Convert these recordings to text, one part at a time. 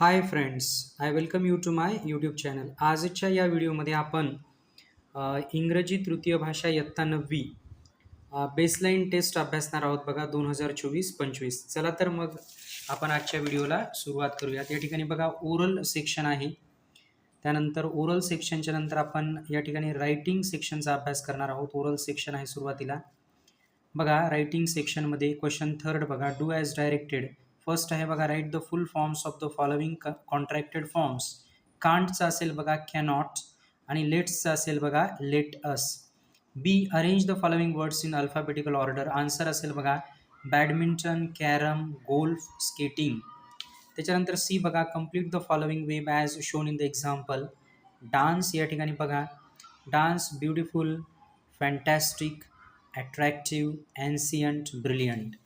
Hi friends I welcome you to my YouTube channel आजच्या या व्हिडिओमध्ये आपण इंग्रजी तृतीय भाषा इयत्ता नववी बेसलाईन टेस्ट अभ्यासणार आहोत बघा दोन हजार चोवीस पंचवीस. चला तर मग आपण आजच्या व्हिडिओला सुरुवात करूयात. या ठिकाणी बघा ओरल सेक्शन आहे. त्यानंतर ओरल सेक्शनच्या नंतर आपण या ठिकाणी रायटिंग सेक्शनचा अभ्यास करणार आहोत. ओरल सेक्शन आहे सुरुवातीला. बघा रायटिंग सेक्शनमध्ये क्वेश्चन थर्ड बघा डू ॲज डायरेक्टेड फर्स्ट आहे बघा write the full forms of the following contracted forms कांटचा असेल बघा कॅनॉट आणि लेट्सचा असेल बघा let us be arrange the following words in alphabetical order answer असेल बघा बॅडमिंटन कॅरम गोल्फ स्केटिंग त्याच्यानंतर सी बघा complete the following web as shown in the example dance या ठिकाणी बघा. Dance beautiful fantastic attractive ancient brilliant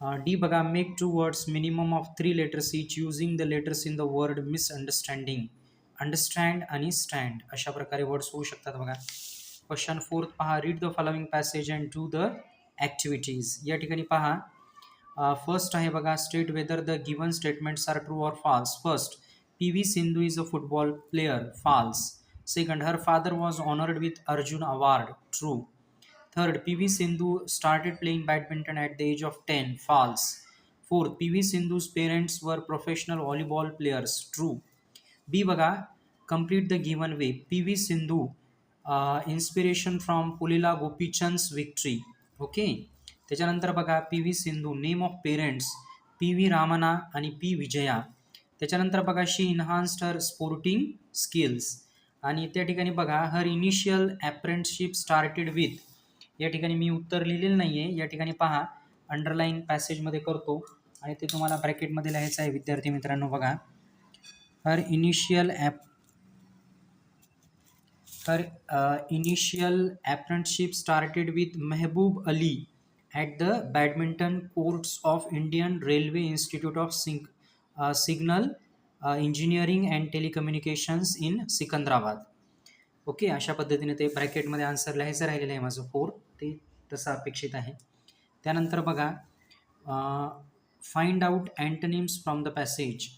D बघा make two words minimum of three letters each using the letters in the word misunderstanding understand आणि stand अशा प्रकारे words होऊ शकतात बघा. क्वेश्चन फोर्थ पहा read the following passage and to the activities या ठिकाणी पहा. फर्स्ट आहे बघा state whether the given statements are true or false first P V Sindhu is a football player false second her father was honoured with Arjun award true Third, PV Sindhu started playing badminton at the age of 10. False. Fourth, PV Sindhu's parents were professional volleyball players. True. B बघा complete the given way. PV Sindhu uh, inspiration from Pulila Gopichand's victory. Okay. त्याच्यानंतर बघा P V Sindhu name of parents P V Ramana आणि P Vijaya त्याच्यानंतर बघा she enhanced her sporting skills आणि त्या ठिकाणी बघा her initial apprenticeship started with या ठिकाणी मी उत्तर लिहिलेलं नाही आहे या ठिकाणी पहा अंडरलाईन पॅसेजमध्ये करतो आणि ते तुम्हाला ब्रॅकेटमध्ये लिहायचं आहे विद्यार्थी मित्रांनो बघा. Her initial app her initial apprenticeship started with Mehboob Ali at the badminton courts of Indian railway institute of sing signal engineering and telecommunications in Secunderabad okay अशा पद्धतीने ते ब्रॅकेटमध्ये आन्सर लिहायचं राहिलेलं आहे माझं फोर ते तसं अपेक्षित आहे. त्यानंतर बघा find out antonyms from the passage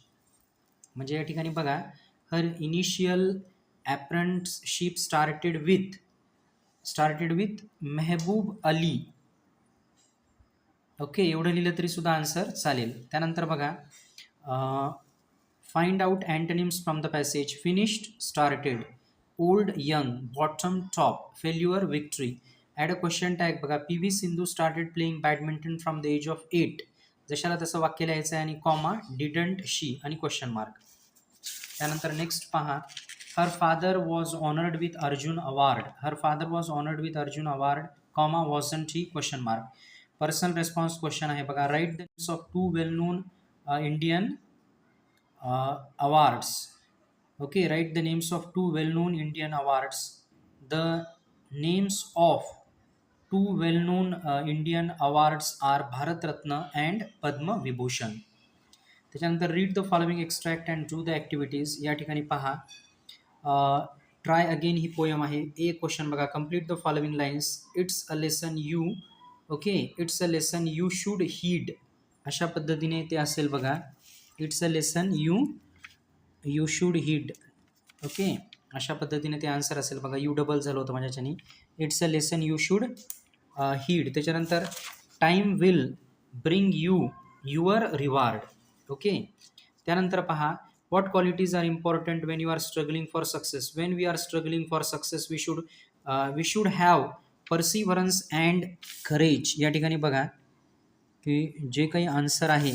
म्हणजे या ठिकाणी बघा her initial apprenticeship started with started with Mehboob Ali. Okay एवढं लिहिलं तरी सुद्धा आन्सर चालेल. त्यानंतर बघा find out antonyms from the passage finished started old young bottom top failure victory add a question tag बघा P V Sindhu started playing badminton from the age of eight जशाला तसं वाक्य लिहायचं आहे आणि कॉमा डिडंट शी आणि question mark त्यानंतर next पहा. Her father was honoured with Arjun award her father was honoured with Arjun award comma wasn't he question mark personal response question आहे बघा. Write the names of two well known Indian awards okay write the names of two well known Indian awards. The names of two well-known uh, indian awards are bharat ratna and padma vibhushan. त्याच्यानंतर read the following extract and do the activities या ठिकाणी पहा. Uh, try again ही poem आहे. ए question बघा. Complete the following lines it's a lesson you okay it's a lesson you should heed अशा पद्धतीने ते असेल बघा. It's a lesson you you should heed okay अशा पद्धतीने ते आन्सर असेल बघा. यू डबल झालं होतं माझ्याच्यानी. It's a lesson you should heed त्याच्यानंतर time will bring you your reward okay त्यानंतर पहा what qualities are important when you are struggling for success when we are struggling for success we should we should have perseverance and courage या ठिकाणी बघा की जे काही answer आहे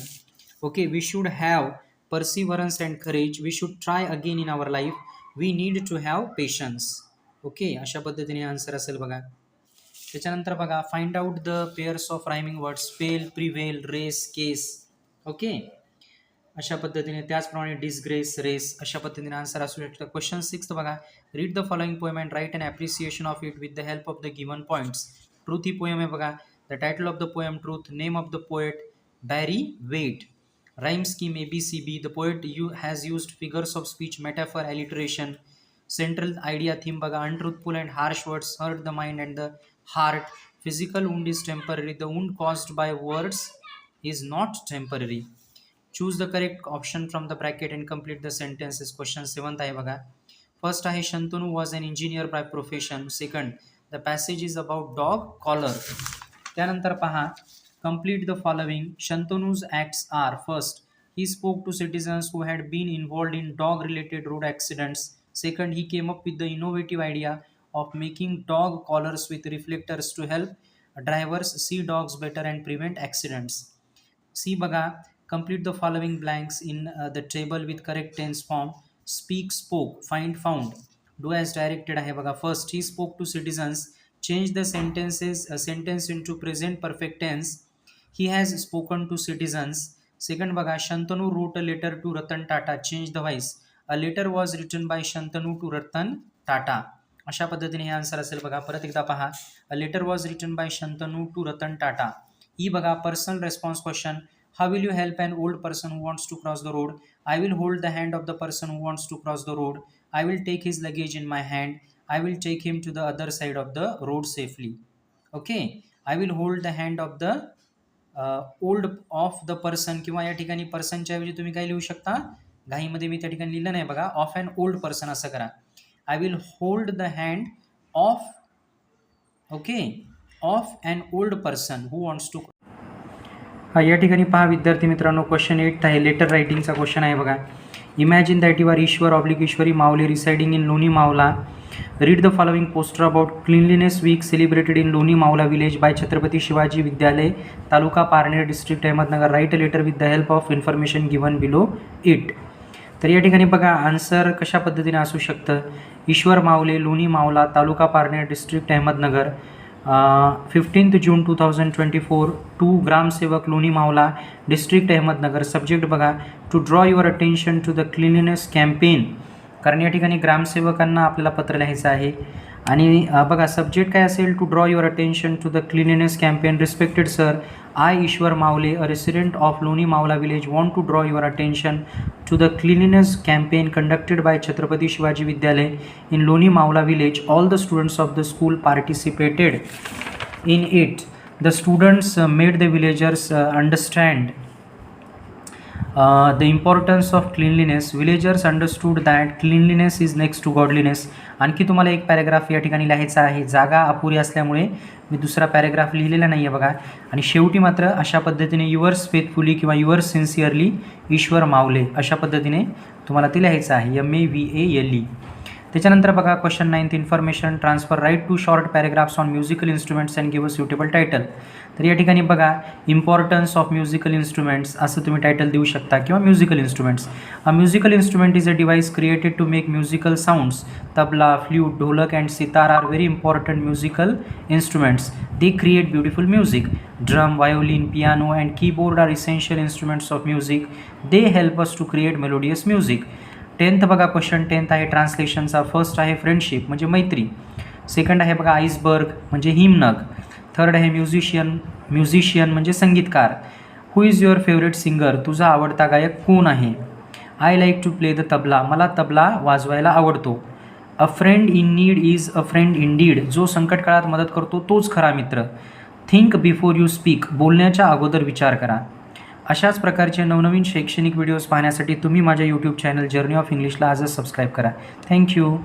okay we should have perseverance and courage we should try again in our life we need to have patience okay अशा पद्धतीने answer असेल बघा. त्याच्यानंतर बघा find out the pairs of rhyming words fail prevail race case okay अशा पद्धतीने त्याचप्रमाणे disgrace race अशा पद्धतीने आन्सर असू शकतं क्वेश्चन सिक्स बघा read the following poem and write an appreciation of it with the help of the given points truth he poem आहे बघा. The title of the poem truth name of the poet Barrie Wade rhyme scheme abcb the poet you has used figures of speech metaphor alliteration. Central idea theme baga untruthful and harsh words hurt the mind and the heart physical wound is temporary the wound caused by words is not temporary choose the correct option from the bracket and complete the sentences question seventh आहे बघा first आहे Shantanu was an engineer by profession second the passage is about dog collar त्यानंतर पहा complete the following Shantanu's acts are first he spoke to citizens who had been involved in dog related road accidents second he came up with the innovative idea of making dog collars with reflectors to help drivers see dogs better and prevent accidents see baga complete the following blanks in uh, the table with correct tense form speak spoke find found do as directed आहे बघा first he spoke to citizens change the sentences a sentence into present perfect tense he has spoken to citizens second बघा Shantanu wrote a letter to Ratan Tata change the voice a letter was written by Shantanu to Ratan Tata अशा पद्धतीने हे answer असेल बघा. परत एकदा पहा. A letter was written by Shantanu to Ratan Tata ही बघा personal response question how will you help an old person who wants to cross the road I will hold the hand of the person who wants to cross the road I will take his luggage in my hand I will take him to the other side of the road safely okay I will hold the hand of the old of the person किंवा या ठिकाणी पर्सनच्या ऐवजी तुम्ही काय लिहू शकता. घाईमध्ये मी त्या ठिकाणी लिहिलं नाही बघा. ऑफ अँड ओल्ड पर्सन असं करा. I will hold the hand of okay of and old person who wants to या ठिकाणी पहा विद्यार्थी मित्रांनो क्वेश्चन एट आहे. लेटर रायटिंगचा क्वेश्चन आहे बघा. Imagine that you are Ishwar oblique Ishwari Mauli residing in Loni Mawala read the following poster about cleanliness week celebrated in Loni Mawala village by Chhatrapati Shivaji Vidyalaya taluka Parner district Ahmednagar write a letter with the help of information given below it तर या ठिकाणी बघा answer कशा पद्धतीने असू शकतं? Ishwar Mawale Loni Mawala taluka Parner district Ahmednagar. Fifteenth June two thousand twenty four to ग्रामसेवक लोणी मावला डिस्ट्रिक्ट अहमदनगर. सब्जेक्ट बघा to draw your attention to the cleanliness campaign कारण या ठिकाणी ग्रामसेवकांना आपल्याला पत्र लिहायचं आहे. आणि बघा सब्जेक्ट काय असेल? To draw your attention to the cleanliness campaign respected sir I Ishwar Mawale a resident of Loni Mawala village want to draw your attention to the cleanliness campaign conducted by Chhatrapati Shivaji Vidyalaya in Loni Mawala village all the students of the school participated in it the students made the villagers understand the importance of cleanliness villagers understood that cleanliness is next to godliness आणखी तुम्हाला एक paragraph या ठिकाणी लिहायचा आहे. जागा अपुरी असल्यामुळे मी दुसरा पॅरेग्राफ लिहिलेला नाही आहे बघा. आणि शेवटी मात्र अशा पद्धतीने युअर्स फेथफुली किंवा युअर्स सिन्सिअरली ईश्वर मावले अशा पद्धतीने तुम्हाला ते लिहायचं आहे. M A V A L E त्याच्यानंतर बघा question ninth information transfer write to short paragraphs on musical instruments and give a suitable title तर या ठिकाणी बघा इम्पॉर्टन्स ऑफ म्युझिकल इन्स्ट्रुमेंट्स असं तुम्ही टायटल देऊ शकता किंवा musical instruments a musical instrument is a device created to make musical sounds tabla flute dholak and sitar are very important musical instruments they create beautiful music drum violin piano and keyboard are essential instruments of music they help us to create melodious music tenth बघा question tenth आहे ट्रान्सलेशनचा first आहे friendship म्हणजे मैत्री. Second आहे बघा iceberg म्हणजे हिमनग. थर्ड आहे म्युझिशियन म्युझिशियन म्हणजे संगीतकार. Who is your favourite singer तुझा आवडता गायक कोण आहे? I like to play the tabla. मला तबला वाजवायला आवडतो. A friend in need is a friend in deed जो संकट काळात मदत करतो तोच खरा मित्र. थिंक बिफोर यू स्पीक बोलण्याच्या अगोदर विचार करा. अशाच प्रकारचे नवनवीन शैक्षणिक व्हिडिओज पाहण्यासाठी तुम्ही माझ्या यूट्यूब चॅनल जर्नी ऑफ इंग्लिशला आजच सबस्क्राईब करा. थँक्यू